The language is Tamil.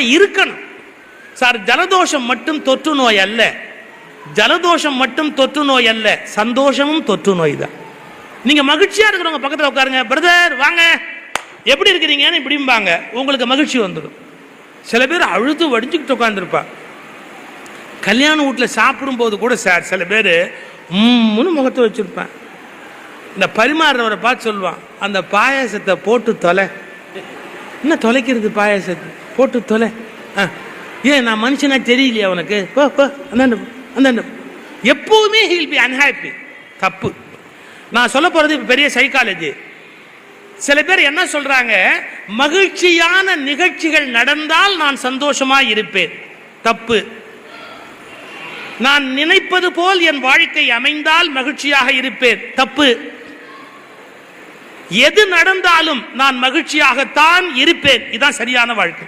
இருக்கணும். சார் ஜலதோஷம் மட்டும் தொற்று நோய் அல்ல. ஜலதோஷம் மட்டும் தொற்று நோய் அல்ல. சந்தோஷமும் தொற்று நோய் தான். நீங்க மகிழ்ச்சியா இருக்கிறவங்க பக்கத்தில் உட்காருங்க. பிரதர் வாங்க. எப்படி இருக்கிறீங்கன்னு இப்படிம்பாங்க. உங்களுக்கு மகிழ்ச்சி வந்துடும். சில பேர் அழுது வடிஞ்சுக்கிட்டு உட்காந்துருப்பா கல்யாண வீட்டில் சாப்பிடும்போது கூட சார் சில பேர் உம்முன்னு முகத்தை வச்சிருப்பேன். இந்த பரிமாறுறவரை பார்த்து சொல்லுவான். அந்த பாயாசத்தை போட்டு தொலை. என்ன தொலைக்கிறது பாயாசத்தை? போட்டு தொலை. ஆ. ஏன் நான் மனுஷனா தெரியலையா உனக்கு? போ போ. அந்தாண்ட அந்தாண்ட போ. எப்பவுமே பி அன்ஹாப்பி தப்பு. நான் சொல்ல போறது இப்போ பெரிய சைக்காலஜி சில பேர் என்ன சொல்றாங்க? மகிழ்ச்சியான நிகழ்ச்சிகள் நடந்தால் நான் சந்தோஷமா இருப்பேன். தப்பு. நான் நினைப்பது போல் என் வாழ்க்கை அமைந்தால் மகிழ்ச்சியாக இருப்பேன். தப்பு. எது நடந்தாலும் நான் மகிழ்ச்சியாகத்தான் இருப்பேன். இதுதான் சரியான வாழ்க்கை.